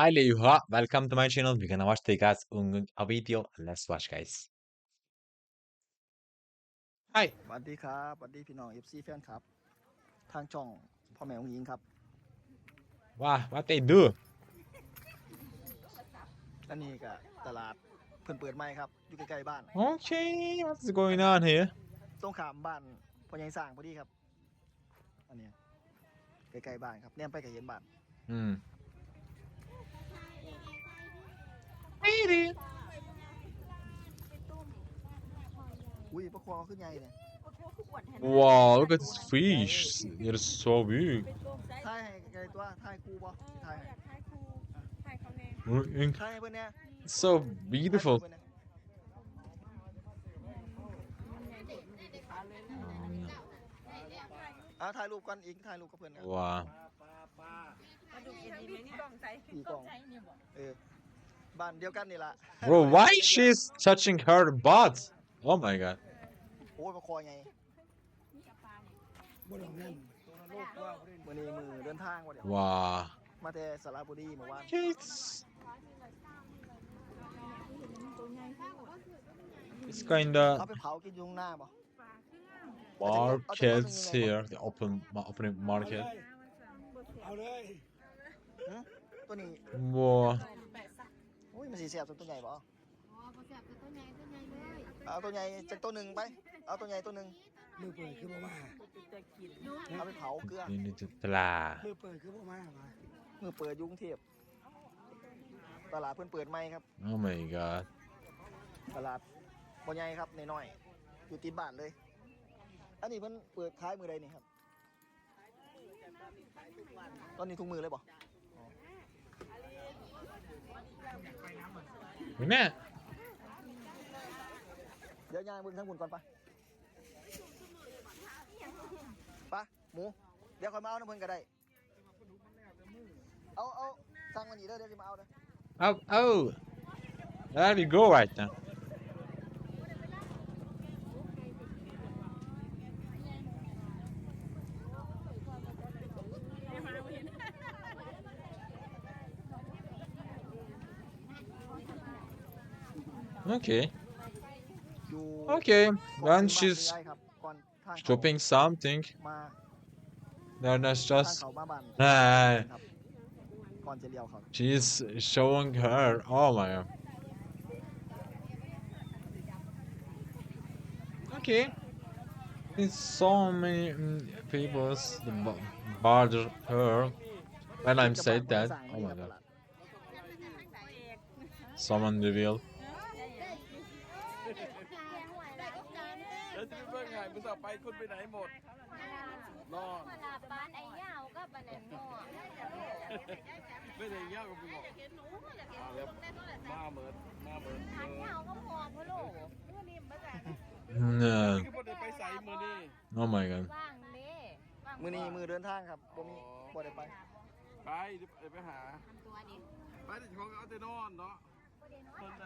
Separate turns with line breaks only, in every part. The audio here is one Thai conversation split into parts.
Hi Leyuha, welcome to my channel. We're gonna watch take us un- a video. Let's watch, guys. Hi.
สวัสดีครับสวัสดีพี่น้อง FC แฟนครับ ทางช่องพ่อแม่องหญิงครับ
Wow, what they do?
อันนี้ก็ตลาดเพิ่นเปิดใหม่ครับ อยู่ใกล้ๆบ้าน
Okay, what's going on here?
ตรงขามบ้านพ่อใหญ่สร้างพอดีครับ อันเนี้ยใกล้ๆบ้านครับแนมไปก็เห็นบ้าน
Hmm.
อุ้ยปลาคอขึ้นใหญ่เนี่ย
Wow, look at this fish. They're so big.
ถ่ายให้ไกลๆตัวถ่ายครูบ่ถ่ายให้
Mm,
ถ่ายให้เพิ่นเนี่ย
It's so beautiful.
อ่าถ่ายรูปก่อนอีกถ่ายรูปกับเพิ่นครับ
Wow.
อีกกล่องเออ บ้านเดียวกันนี่ล่ะ
Bro, why she's touching her butt? Oh my god.
โอ้ยปลาคอใหญ่มื้อนี้มือเดินทางบ่เดี๋ยว
Wow.
มาแต่สระบุรีเมื่อวาน
Okay, it's it's kinda
เอาไปเผากินอยุงหน้าบ่
markets here. The open ma- opening market.
เอาเลย
หึตัวนี้
Wow.
โอ้ยมันสีเสียบตัวใหญ่บ่
อ๋อบ่แซ่บแต่ตัวใหญ่ตัวใหญ่เลย
เอาตัวใหญ่จากตัวหนึ่งไป เอาตัวใหญ่ตัวหนึ่ง
มือเปิดคือบ่มา
เอาไปเผาเกลือ
You need to blah.
มือเปิดคือบ่มามา
มือเปิดอยุ่กรุงเทพตลาดเพิ่นเปิดใหม่ครับ
Oh my god.
ตลาดบ่ใหญ่ครับน้อยๆอยู่ติดบ้านเลย อันนี้เพิ่นเปิดขายมือใดนี่ครับ ตอนนี้ทุกมือเลยบ่
Ne?
เดี๋ยวย่างเบิ่งทั้งบุญก่อนไปไปหมู เดี๋ยวค่อยมาเอาน้ำเพิ่นก็ได้ เอาเอาสั่งวันนี้เด้อเดี๋ยวสิมาเอาเด้อ
Oh, oh. There we go right now. Okay.
อยู่
Okay.
ก่อน
When
ถึงบ้าน
she's
ยายครับก่อนทางเข้า
shopping something,
มา
then that's
ทาง
just.
เขามาบ้าน
Nah,
ครับก่อ นจะเลี้ยวครับ
she's showing her. Oh my god. Okay. There's so many mm, people that bo- bother her when I'm said that. Oh my god. Someone reveal.
แล้วจะไปเบิ่งไงมึงต่อไปคุณไปไหนหมดนอน
มาลาบ้านไอ้ยาวกับอันนั้นง้อ
ไม่ได้เงี้ยกับมึงหรอกมาแล้วมาเหมือนมาเหมือน
ทานยาวก็พอพ่อโลก
No.
คือบ่ได้ไปใส่มือนี่
Oh my god.
ว่างเด้ว่าง
มือนี้มือเดินทางครับบ่มีบ่ได้ไป
ไปเดี๋ยวไปหา
ทำตัวดิ
ไปแต่เขาก็เอาแต่นอนเนาะ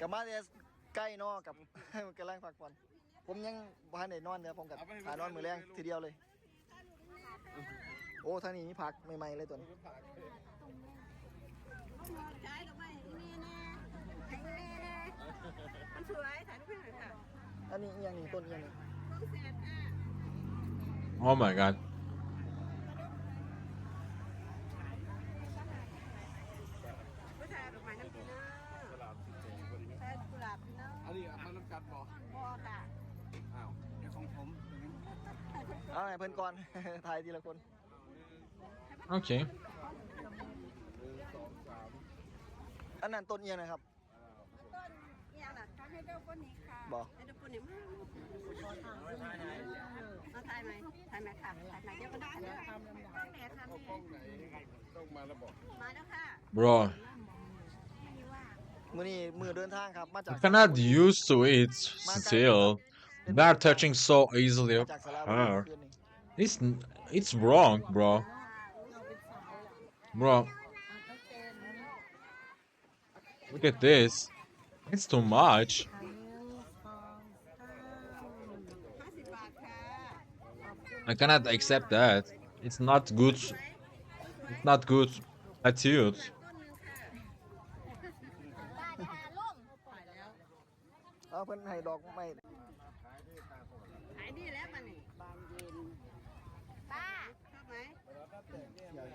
กลับมาแต่ใกล้เนอกับ กำลังพักผ่อน ผมยังบ่ทันได้นอนเด้อผมกับหานอนมื้อแรงทีเดียวเลย โอ้ทางนี้มีผักใหม่ๆเลยตัวนี้
มันสวยถ่ายรูปให้หน่อยค่ะ
อันนี้อีหยังนี่ต้นอีหยังนี่
Oh my god.
ไม่ถ่ายดอกไม้น้ำพีเนอร์ถ่ายกุหลาบพีเนอร์
อันนี้เอามาน้ำกัดบ่
พอค่ะ
อ้าวเดี๋ยวของผม
เอาให้เพิ่นก่อน ถ่ายทีละคน
Okay.
อันนั้นต้นอีหยังนะครับ
ต้นอย่างน่ะทำให้เจ้าคนนี้ค่ะ
บ่
ให้เจ้าคนนี้มามาถ่ายไหมถ่ายไหมค่ะถ่ายไหมเดี๋ยวก็ได้เดี๋ยวทำเลยต้องแหนทำ
กล้องไหนต้องมาแล้วบอก
มาแล้วค่ะ
Bro,
มื้อนี้มือเดินทางครับ มาจาก
I cannot used to it still. They're touching so easily
มาจากสระบุรี
her.
คืนนี้
It's it's wrong, bro. Bro. Look at this. It's too much. I cannot accept that. It's not good. It's not good attitude.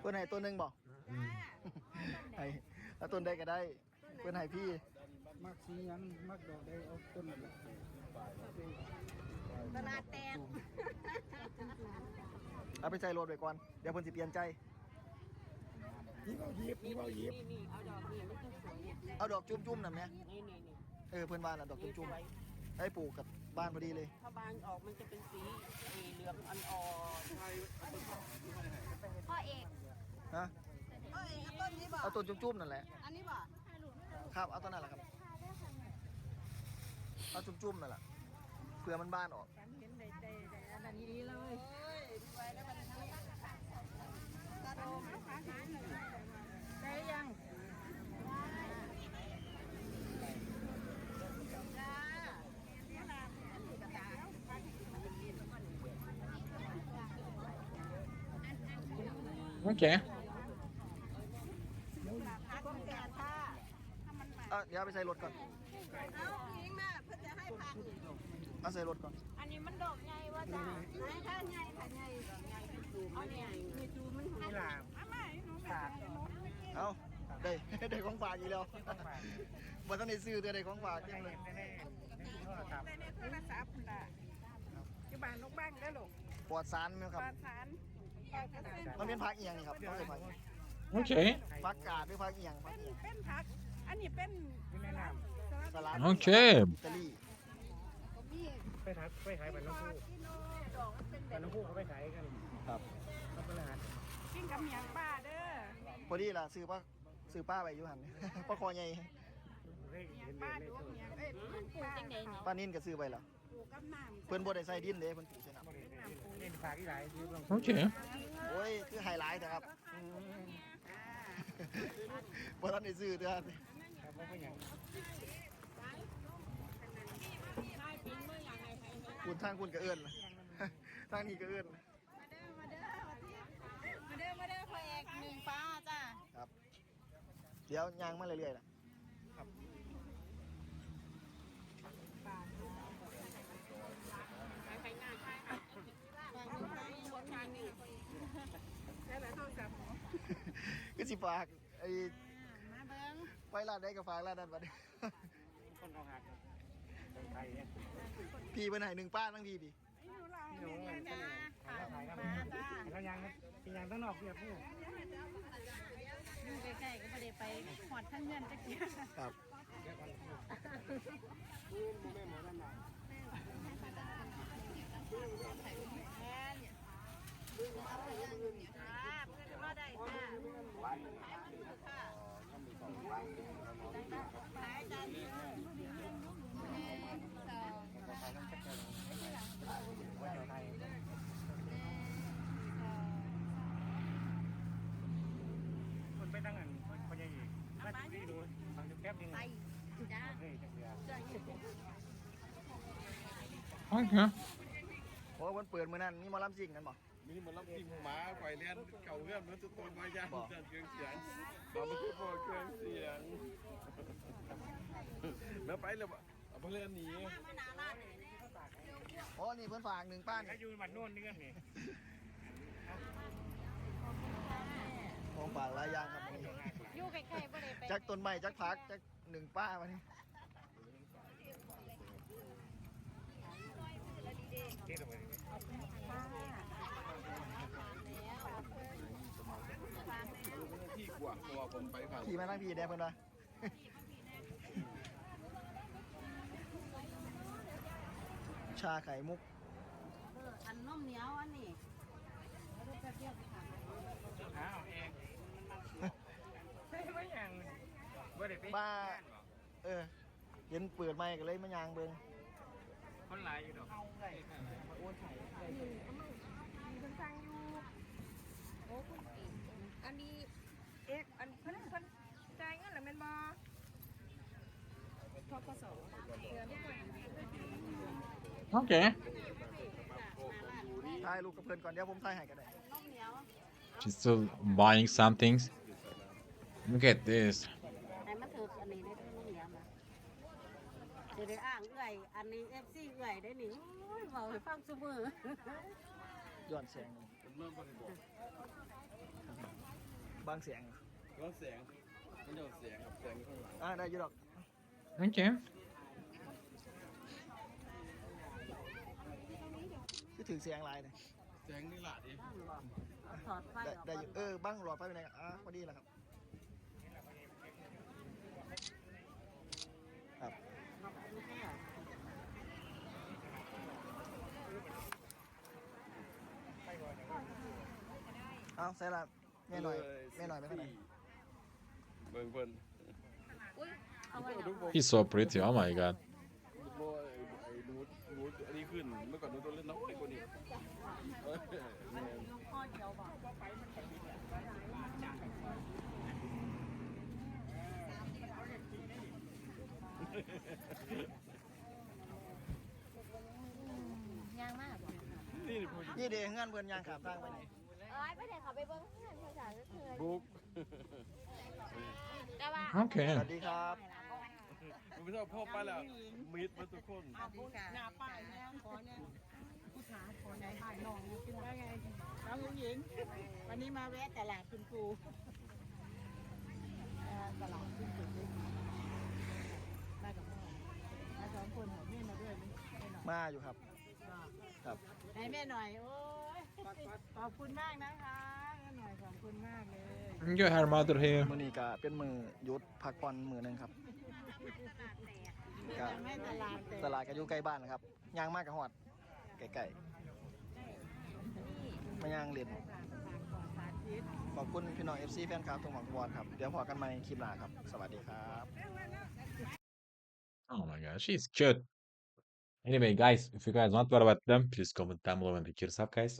เพิ่นให้ตัวหนึงบ่
อืม
ให้แล้วต้นใดก็ได้เพิ่นให้พี่
มักสีหยังมักดอกได้เอาต้นนั่นแหละ
ตลาดแตก
เอาไปใส่รถไว้ก่อน เดี๋ยวเพิ่นสิเปลี่ยนใจ
นี่เอาหยิบนี่เอาหยิบ
นี่นี่เอาดอกนี่มันจะสวยเนี่ย
เอาดอกจุ่มๆนั่นแหม
นี่นี่นี่
เออเพิ่นว่าน่ะดอกจุ่มๆให้ปลูกกับ บ้านพอดีเลย
ถ้าบานออกมันจะเป็นสีสีเหลืองอ่อน
พ่อเอก
ฮะ
ๆเอ้ยเอาต้นนี้บ่
เอาต้นจุ่มๆนั่นแหละ
อันนี้บ่
ครับ เอาต้นนั้นแหละครับ เอาจุ่มๆนั่นแหละเพื่อมันบ้านออก
เห็นได้ได้ได้อันนี้เลยโอ้ยสวยแล้วมันนี้ตาโดม ได้ยัง
โอเค
ต้นแก่ค่ะ
เอะเดี๋ยวเอาไปใส่รถก่อน
เอาผู้หญิงมาเพื่อจะให้พัก
เอาใส่รถก่อน
อันนี้มันดอกใหญ่ว่าจ้า
ให้ท่านใหญ่ค่ะใหญ่ใหญ่ดูมันใหญ่มีดูมันหัว
เอาได้ได้ของฝากอีกแล้วบ่ต้องได้ซื้อแต่ได้ของฝากยังเลย
ในในโทรศัพท์ล่ะอยู่บ้านนกบ้างได้หรอ
ปลอดสารไหมครับ
บ้านสารปลอดเปอร์เซ็นต์
มันเป็นผักเอียงนี่ครับเขาเรียกผัก
โอเค
ผักกาดหรือผักเอียงผัก
เป็น
เอียง
เป็นผัก อันนี้เป็น
สลัด
โอเค
อิตาลี
ไปขายไปขายไปน้ำพุ
กิโลดอกมันเป็น
ไปน้ำพุเขาไปขายกัน
ครับ
รับประทาน
กินกับเมียงป้าเด้อ
พอดีล่ะซื้อป้าซื้อป้าไปอยู่หันป้าคอใหญ่
เฮ้ย
เมีย
เห็
ง
น
ป้า
เลย
ดู
เลย
เมียงเอ้ยป้าจังได๋นี่
ป้านิ่นก็ซื้อไปแล้ว
ปลูกกับน้ำ
เพิ่นบ่ได้ใส่ดินเด้เพิ่นปลูกใส่น้
เล่นฝากที่ไหนที่ต้อง
โอเคำ
โอ้ยคือไฮไลท์นะครับอืม
อ่า
บ่ทันได้ซื้อเด้อ
ครับว่าเป็นอย่าง
คุณทางคุณก็เอิ้นทางนี้ก็เอิ้น
มาเด้อมาเด้อมาเด้อมาเด้อพ่อเอกหนึ่งป้าจ้า
ครับ เดี๋ยวย่างมาเรื่อยๆล่ะ
ไปไปหน้าใช่ค่ะวางนิ้วไปบนทางนี่ได้แล้วโทรศัพท์
คือ สิฝากไอ้
มาเบิ้ง
ไปร้านใดก็ฝากร้านนั้นบัดนี้
คนเอาหักคนไทยเนี่ย
พี่เพิ่นให้หนึ่งป้าทั้งพี่พี่
อยู่ลองนี่จ้า
ขายขายครับ
มาจ้า
เขายังกินยังตั้งนอกเรียบผู้
อยู่ใกล้ๆก็ไม่ได้ไปหอดทั้งเงินจะเกี่ยว
ครับ
ก็ได้จ้า
ว่าเจ้าไทย คนไปตั้งอันคนยังอีกมาดูดูฟังดูแป๊บนึง
จ้า
เฮ้ยจังเดียว
โอเค
โอ้เพิ่นเปิดมื้อนั้นมีหมอลำซิ่งกันบ่
มีมันรับกินหมาไฟเลี้ยนเก่าเรื่องมันจะตัวมาย่างจัดเครื่องเสียงเอาไปพอเครื่องเสียง แล้วไปเลยเอาไปเล่นหนี
อ๋อนี่เพิ่นฝากหนึ่งป้านี่
ถ้าอยู่มันโน่นนี่กันนี่
ของฝากหลายอย่างครับวันนี้
อยู่ใกล้ๆบ่ได้ไป
จักต้นไม้จักผักจักหนึ่งป้าวันนี้
เจ๊ตรงนี้
ที่กว่าตัวผมไปผ่าน
ขี่มานั่งพี่ได้เพิ่นว่า ชาไข่มุก
อันนมเหนียวอันนี้
อ้าวเองเฮ้ยไม่ยังว่าเด็ก
ป้าเออเห็นเปิดไม้ก็เลยมายางเบิ่ง
คนหลายอยู่ดอก
อันนี้เอกอันเพิ่นเพิ่นจ่ายเงินหรือแม่นบ่ทกสเดือน
โอเค
ถ่ายรูปกับเพิ่นก่อนเดี๋ยวผมถ่ายให้ก็ได้
นมเหนียว
she's still buying some things look at this
ให้มันถืออันนี้ได้ด้วยนมเหนียวมาสิได้อ้างเอื้อยอันนี้ FC เอื้อยได้นี่โอ้ยเว้าให้ฟังซุมื้อ
ย้อนแสง
ผมเริ่มบริบอก
บางเสียง
ร้อนแสงมันจะแสงกับแสงข้างหลัง
อ่าได้อยู่ดอก
Okay.
คือ ถือเสียงหลายเลย
แสงนี่หลาดิ
ถอดไฟ
ได้
ออก
ได้อยู่เออบ้างหลอดไฟไปไหนอะพอดีแหละครับ ครับเอาใส่ละแม่หน่อยแม่หน่อยไปทางไหน
เบิ่งเพิ่น
เอาไว้นะ
He's so pretty. Oh my god.
โอ้ยไอ้นูดนูด อันนี้ขึ้น เมื่อก่อนนูดตัวเล่นน้องไอ้คนนี้เออแม่น
ลงข้อเดียวบ่
ยางมากบ่
นี่นี่พูด
นี่เด้งานเพิ่นยางขามทางไปนี่
เอ้ยไปเดี๋ยวเขาไปเบิ้งงานภาษาก็คือ
บุ๊ก
แต่ว่า
ส
Okay.
วัสดีครับ
ผม ไม่ชอบพ่อไปแล้วมิดมาทุกคน
หน้าป้ายแม่ขอเนี่ยผู้ขาขอไหนถ่ายน้องกินได้ไงน้องหญิง วันนี้มาแวะตลาดคุณครูเอ่อตลาดคุณครูมากับพ่อมาสองคนของแม่มาด้วยไหมแม่หน่อย
มาอยู่ครับครับ
ให้แม่หน่อยโอ้ยขอบคุณมากนะคะแม่หน่อยขอบคุณมากเลย
You her mother here.
มื้อนี้ก็เป็นมือหยุดพักผ่อนมื้อหนึงครับ
ตลาดเต็ม
ตลาดก็อยู่ใกล้บ้านนะครับย่างมากกับฮอดใกล้ๆมาย่างเล่นขอบคุณพี่น้อง FC แฟนคลับทุกหม่องทุกบอลครับ เดี๋ยวพอกันใหม่คลิปหน้าครับ สวัสดีครับ
Oh my god, she's cute. Anyway, guys, if you guys want to know about them, please comment down below and pick yourself, guys.